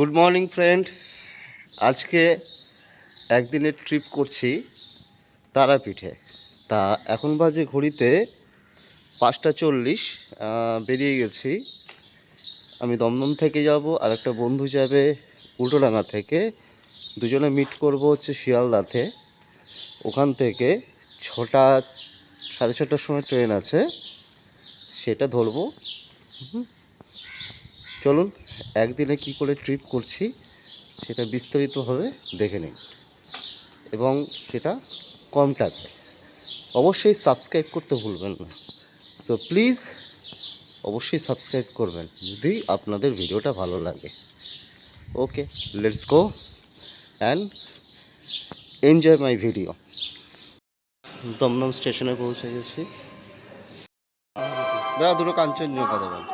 Good morning friend আজকে একদিনের trip করছি তারাপীঠে। তা এখন বাজে ঘড়িতে পাঁচটা চল্লিশ বেরিয়ে গেছি। আমি দমদম থেকে যাব, আর একটা বন্ধু যাবে উল্টোডাঙ্গা থেকে। দুজনে মিট করব হচ্ছে শিয়ালদাতে। ওখান থেকে ছটা, সাড়ে ছটার সময় ট্রেন আছে। সেটা ধরবো। হুম। চলুন একদিনে কি করে ট্রিপ করছি সেটা বিস্তারিতভাবে দেখে নিন। এবং সেটা কম টাকায়। অবশ্যই সাবস্ক্রাইব করতে ভুলবেন না। সো প্লিজ অবশ্যই সাবস্ক্রাইব করবেন যদি আপনাদের ভিডিওটা ভালো লাগে। Okay let's go and enjoy my video Dum Dum স্টেশনে পৌঁছে গেছি। দাদা দুটো কাঞ্চনজঙ্ঘা দেবেন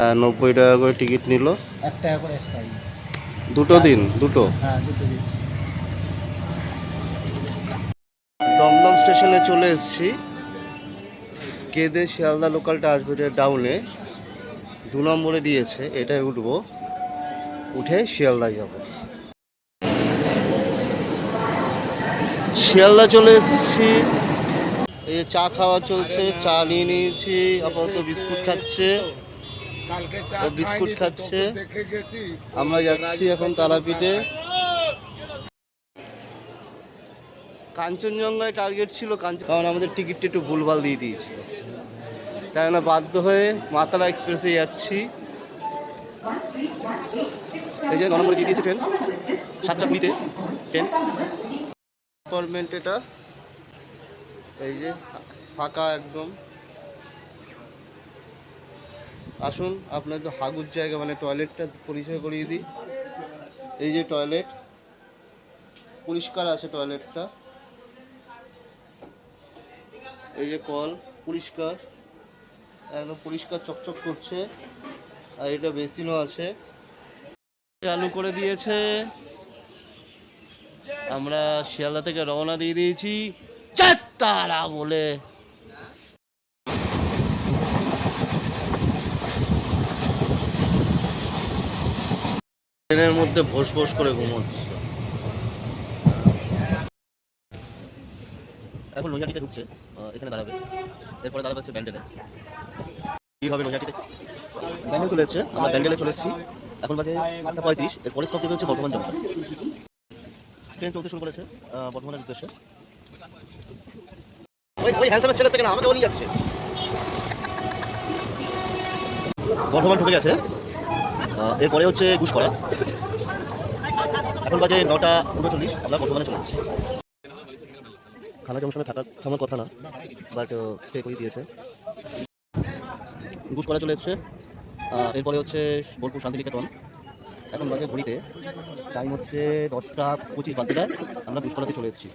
নব্বই টাকা করে টিকিট নিল। এক টাকা করে দুটো দিন দুটো? হ্যাঁ দুটো দিচ্ছি দমদম স্টেশনে চলে এসেছি। কেদে শিয়ালদা লোকালটা আসবে ডাউনে দু নম্বরে দিয়েছে এটাই উঠবো। উঠে শিয়ালদা যাব। শিয়ালদা চলে এসেছি। এই চা খাওয়া চলছে চা নিয়ে নিয়েছি আপাতত বিস্কুট খাচ্ছে। ও বিস্কুট খাচ্ছে। আমরা যাচ্ছি এখন তারাপীঠে। কাঞ্চনজঙ্ঘায় টার্গেট ছিল কাঞ্চন কারণ আমাদের টিকিটটা একটু ভুলভাল দিয়ে দিয়েছিল। তাই না বাধ্য হয়ে মাতালা এক্সপ্রেসে যাচ্ছি। এই যে নম্বরে দিয়ে দিয়েছে ট্রেন সাতটা কুড়িতে ট্রেন অ্যাপার্টমেন্ট এটা। এই যে ফাঁকা একদম। আসুন আপনাদের হাগুর জায়গা মানে টয়লেটটা পরিচয় করিয়ে দিই। এই যে টয়লেট পরিষ্কার আছে টয়লেটটা এই যে কল, পরিষ্কার। একদম পরিষ্কার চকচক করছে। আর এটা বেসিনও আছে। চালু করে দিয়েছে। আমরা শিয়ালদা থেকে রওনা দিয়ে দিয়েছি। চারতারা বলে। ট্রেনের মধ্যে ভোস ভোস করে ঘুমোচ্ছে। এখন নৈহাটিতে ঢুকছে এখানে দাঁড়াবে। এরপরে দাঁড়াবে হচ্ছে ব্যান্ডেলে। হবে নৈহাটিতে? ব্যান্ডেল চলে এসছে, আমরা ব্যান্ডেলে চলে এসেছি। এখন বাজে আটটা পঁয়ত্রিশ এরপরে স্টপ হচ্ছে বর্ধমান জংশন। ট্রেন চলতে শুরু করেছে বর্ধমানের উদ্দেশ্যে। ছেলে থেকে না, আমাকে নিয়ে যাচ্ছে। বর্ধমান ঢুকে গেছে। এরপরে হচ্ছে ঘুষকরা এখন বাজে নটা উনচল্লিশ আমরা বর্তমানে চলে এসেছি খানা জংশনে থাকার থামার কথা না বাট স্টে করে দিয়েছে। ঘুষকরা চলে এসছে। এরপরে হচ্ছে বোলপুর শান্তিনিকেতন। এখন বাজে ঘড়িতে টাইম হচ্ছে দশটা পঁচিশ যায় আমরা ঘুষকরাতে চলে এসেছি।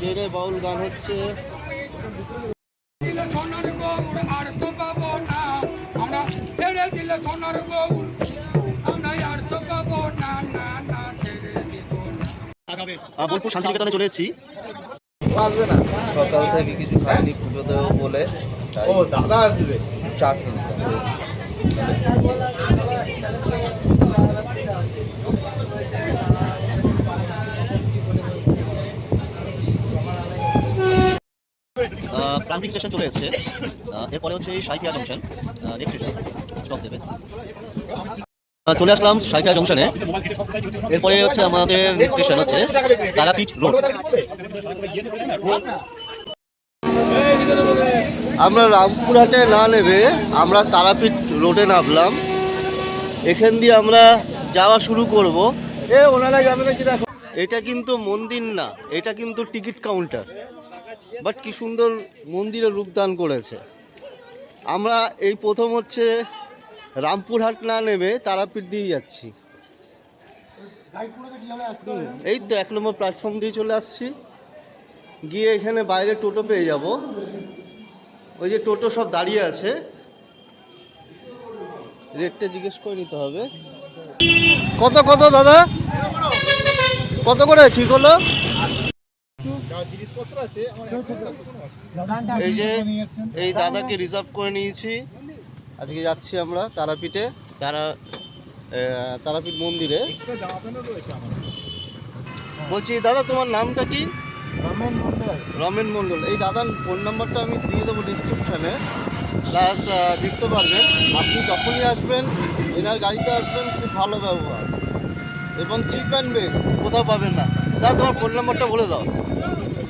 কে বাউল গান হচ্ছে? দিলে সোনার গৌর আর তো পাবো না। আমরা ছেড়ে দিলে সোনার গৌর। বোলপুর শান্তিনিকেতনে চলে এসেছি। আসবে না সকাল থেকে কিছু খাইনি পুজো দেবো বলে ও দাদা আসবে। চা প্রান্তিক স্টেশন চলে এসেছে। এরপরে হচ্ছে Sainthia junction next station stop দেবে। চলে আসলাম সাইথিয়া জংশনে এরপরে হচ্ছে আমাদের স্টেশন হচ্ছে তারাপীঠ রোড আমরা রামপুরহাটে না নেবে আমরা তারাপীঠ রোডে নামলাম। এখান দিয়ে আমরা যাওয়া শুরু করব। এ ওনারা যাবে নাকি দেখো। এটা কিন্তু মন্দির না এটা কিন্তু টিকিট কাউন্টার। বাট কি সুন্দর মন্দিরে রূপদান করেছে। আমরা এই প্রথম হচ্ছে রামপুরহাট না নেমে তারাপীঠ দিয়ে যাচ্ছি। এই তো এক নম্বর প্ল্যাটফর্ম দিয়ে চলে আসছি। গিয়ে এখানে বাইরে টোটো পেয়ে যাব। ওই যে টোটো সব দাঁড়িয়ে আছে। রেটটা জিজ্ঞেস করে নিতে হবে। কত কত দাদা? কত করে? ঠিক হলো? এই যে এই দাদাকে রিজার্ভ করে নিয়েছি। আজকে যাচ্ছি আমরা তারাপীঠে তারা তারাপীঠ মন্দিরে। বলছি দাদা তোমার নামটা কি? রমেন মন্ডল রমেন মণ্ডল। এই দাদার ফোন নাম্বারটা আমি দিয়ে দেবো ডিসক্রিপশানে প্লাস দেখতে পারবেন আপনি যখনই আসবেন এনার গাড়িতে আসবেন খুব ভালো ব্যবহার। এবং চিপ অ্যান্ড বেস্ট কোথাও পাবেন না। দাদা তোমার ফোন নাম্বারটা বলে দাও।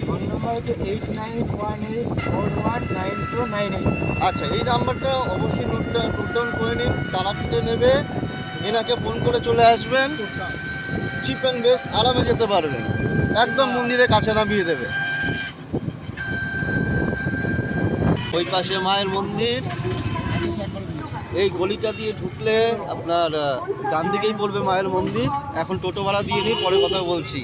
ফোন নাম্বার হচ্ছে eight nine one eight four one nine two nine eight. আচ্ছা এই নাম্বারটা অবশ্যই নোট ডাউন করে নিন তারাপীঠে নেবে, এনাকে ফোন করে চলে আসবেন চিপ অ্যান্ড বেস্ট আরামে যেতে পারবেন, একদম মন্দিরের কাছে নামিয়ে দেবে। ওই পাশে মায়ের মন্দির, এই গলিটা দিয়ে ঢুকলে আপনার ডান দিকেই পড়বে মায়ের মন্দির, এখন টোটো ভাড়া দিয়ে নিই, পরে কথা বলছি।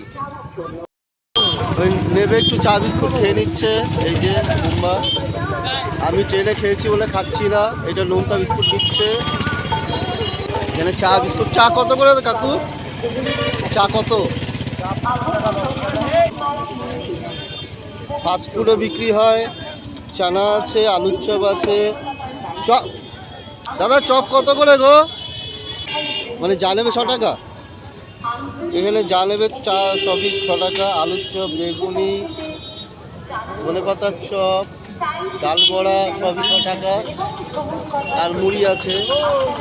নেবে একটু চা বিস্কুট খেয়ে নিচ্ছে, এই যে মুম্বা আমি ট্রেনে খেয়েছি বলে খাচ্ছি না, এটা লঙ্কা বিস্কুট দিচ্ছে। এখানে চা বিস্কুট, চা কত করে কাকু? চা কত? ফাস্ট ফুডও বিক্রি হয়, চানা আছে, আলুর চপ আছে। চপ দাদা, চপ কত করে গো? মানে যা নেবে ছ টাকা? এখানে যা নেবে চা সবই ছ টাকা, আলুর চপ, বেগুনি, ধনে পাতার চপ, ডাল বড়া সবই ছ টাকা। আর মুড়ি আছে।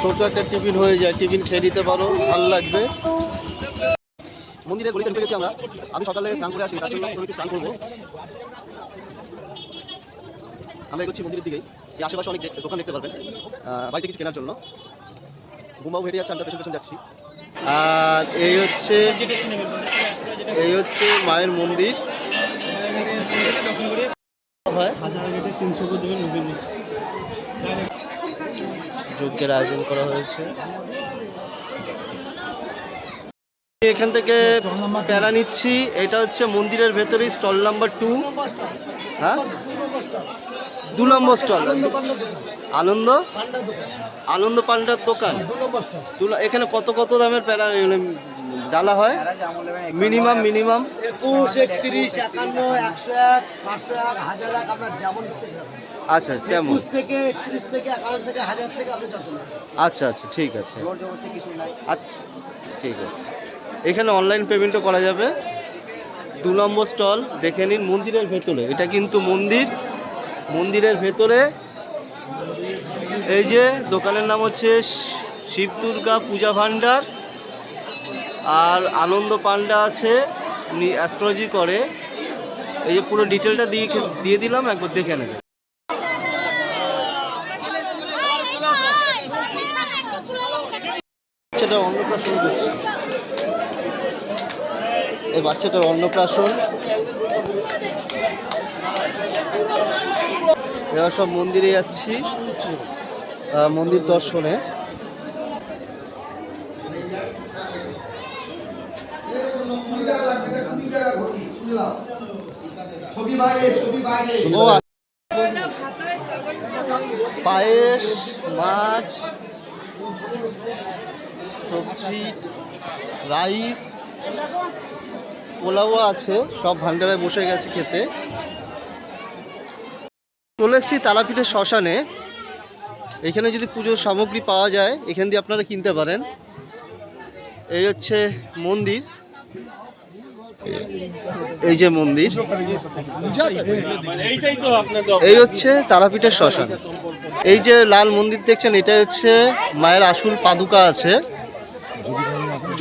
ছোট একটা টিফিন হয়ে যায়। টিফিন খেয়ে নিতে পারো, ভালো লাগবে। মন্দিরে গলিতে ঢুকে গেছি আমরা। আমি সকালে স্নান করে আসি, তার জন্য স্নান করব। আমরা এগোচ্ছি মন্দিরের দিকেই। এই আশেপাশে অনেক দোকান দেখতে পারবেন। বাড়িতে কিছু কেনার জন্য। ঘুমাও হেঁটে যাচ্ছে, আমরা পেছন পেছন যাচ্ছি। আর এই হচ্ছে এই হচ্ছে মায়ের মন্দির। হয়। যজ্ঞের আয়োজন করা হয়েছে। এখান থেকে প্যারা নিচ্ছি। এটা হচ্ছে মন্দিরের ভেতরে স্টল নাম্বার টু। হ্যাঁ? দু নম্বর স্টল। আনন্দ? আনন্দ পান্ডার দোকান। এখানে কত কত দামের প্যারা এখানে ডালা হয়? মিনিমাম মিনিমাম একুশ একত্রিশ একান্ন একশো এক পাঁচশো এক হাজার এক আপনার যেমন ইচ্ছে আচ্ছা তেমন। থেকে একত্রিশ থেকে একান্ন থেকে হাজার থেকে আপনি যত আচ্ছা আচ্ছা ঠিক আছে। আচ্ছা ঠিক আছে। এখানে অনলাইন পেমেন্টও করা যাবে। দু নম্বর স্টল দেখে নিন মন্দিরের ভেতরে। এটা কিন্তু মন্দির মন্দিরের ভেতরে এই যে দোকানের নাম হচ্ছে শিব দুর্গা পূজা ভাণ্ডার। আর আনন্দ পান্ডা আছে, উনি অ্যাস্ট্রোলজি করে। এই যে পুরো ডিটেলটা দিয়ে দিয়ে দিলাম, একবার দেখে নেবে। বাচ্চাটার অন্নপ্রাশন করছি এই বাচ্চাটার অন্নপ্রাশন। এবার সব মন্দিরে যাচ্ছি। মন্দির দর্শনে। পায়েস, মাছ, সবজি, রাইস, পোলাও আছে, সব ভান্ডারে বসে গেছে খেতে চলে এসেছি তারাপীঠের শ্মশানে এখানে যদি পুজোর সামগ্রী পাওয়া যায়, এখান দিয়ে আপনারা কিনতে পারেন। এই হচ্ছে মন্দির। এই যে মন্দির। এই হচ্ছে তারাপীঠের শ্মশান। এই যে লাল মন্দির দেখছেন এটা হচ্ছে মায়ের আসল পাদুকা আছে।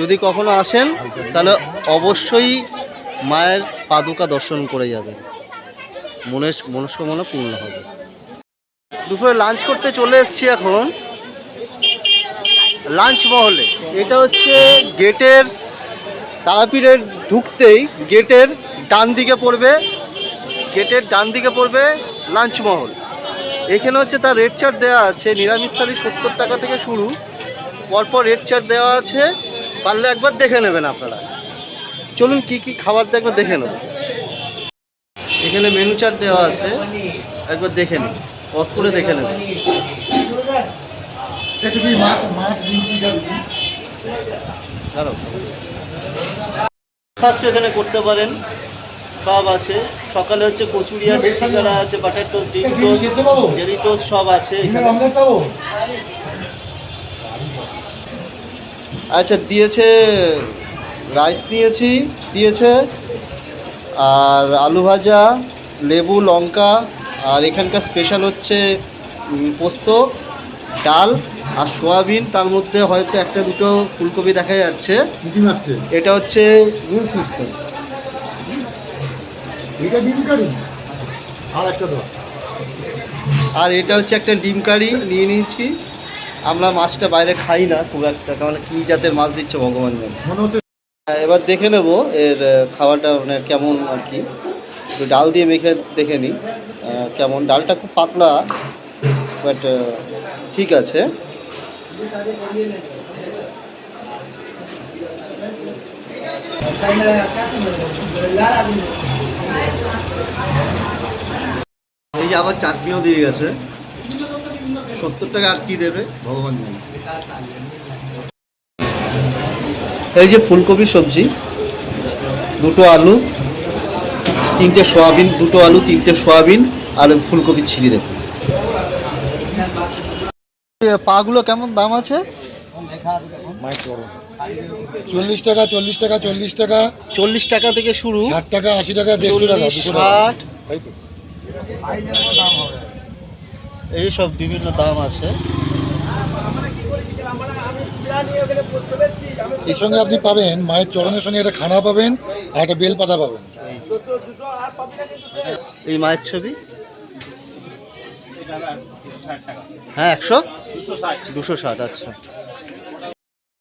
যদি কখনো আসেন, তাহলে অবশ্যই মায়ের পাদুকা দর্শন করে যাবেন। মনের মনস্কামনা পূর্ণ হবে। দুপুরে লাঞ্চ করতে চলে এসেছি এখন। লাঞ্চ মহলে। এটা হচ্ছে গেটের তারাপীঠের ঢুকতেই গেটের ডান দিকে পড়বে, গেটের ডান দিকে পড়বে লাঞ্চ মহল। এখানে হচ্ছে তার রেড চার্ট দেওয়া আছে, নিরামিষ থালি সত্তর টাকা থেকে শুরু। পরপর রেড চার্ট দেওয়া আছে, পারলে একবার দেখে নেবেন আপনারা। চলুন কি কি খাবার একবার দেখে নেব। এখানে মেনু চার্ট দেওয়া আছে, একবার দেখে নিন পজ করে দেখে নেবেন দাঁড়াও। ফার্স্ট এখানে করতে পারেন। সব আছে। সকালে হচ্ছে কচুরি আছে সিঙ্গারা আছে বাটার টোস্ট ডিম টোস্ট জেরি টোস্ট সব আছে আচ্ছা দিয়েছে রাইস নিয়েছি দিয়েছে আর আলু ভাজা লেবু লঙ্কা আর এখানকার স্পেশাল হচ্ছে পোস্ত ডাল আর সোয়াবিন। তার মধ্যে হয়তো একটা দুটো ফুলকপি দেখা যাচ্ছে। এটা হচ্ছে রুল সিস্টেম। আর একটা আর এটা হচ্ছে একটা ডিম কারি নিয়ে নিয়েছি। আমরা মাছটা বাইরে খাই না খুব একটা কারণ কী জাতের মাছ দিচ্ছে ভগবান জানে। এবার দেখে নেব এর খাওয়াটা মানে কেমন আর কি। ডাল দিয়ে মেখে দেখে নিই। কেমন? ডালটা খুব পাতলা বাট ঠিক আছে। এই যে আবার চাটনিও দিয়ে গেছে। সত্তর টাকা আর কি দেবে? ভগবান এই যে ফুলকপি সবজি, দুটো আলু, তিনটে সোয়াবিন, দুটো আলু, তিনটে সোয়াবিন। আর ফুলকপি ছিলি দেখুন। পাগুলো কেমন দাম আছে? চল্লিশ টাকা চল্লিশ টাকা চল্লিশ টাকা। চল্লিশ টাকা থেকে শুরু। ষাট টাকা আশি টাকা দেড়শো টাকা দুশো ষাট। তাই তো? এই সব বিভিন্ন দাম আছে। এর সঙ্গে আপনি পাবেন মায়ের চরণের সঙ্গে একটা খানা পাবেন আর একটা বেল পাতা পাবেন। এই মায়ের ছবি? হ্যাঁ একশো? দুশো ষাট আচ্ছা।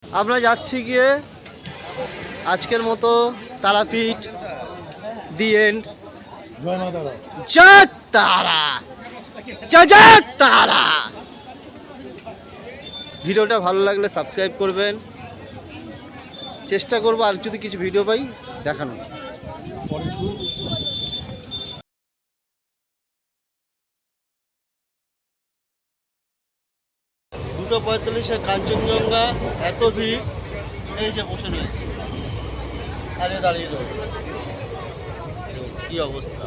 আমরা যাচ্ছি গিয়ে আজকের মতো তারাপীঠ, দি এন্ড। তারা! তারা! ভিডিওটা ভালো লাগলে সাবস্ক্রাইব করবেন। চেষ্টা করব আর যদি কিছু ভিডিও পাই দেখানো দুটো পঁয়তাল্লিশে কাঞ্চনজঙ্ঘা এত ভিড়। এই যে বসে রয়েছে। আরে দাঁড়িয়ে রয়েছে। কি অবস্থা?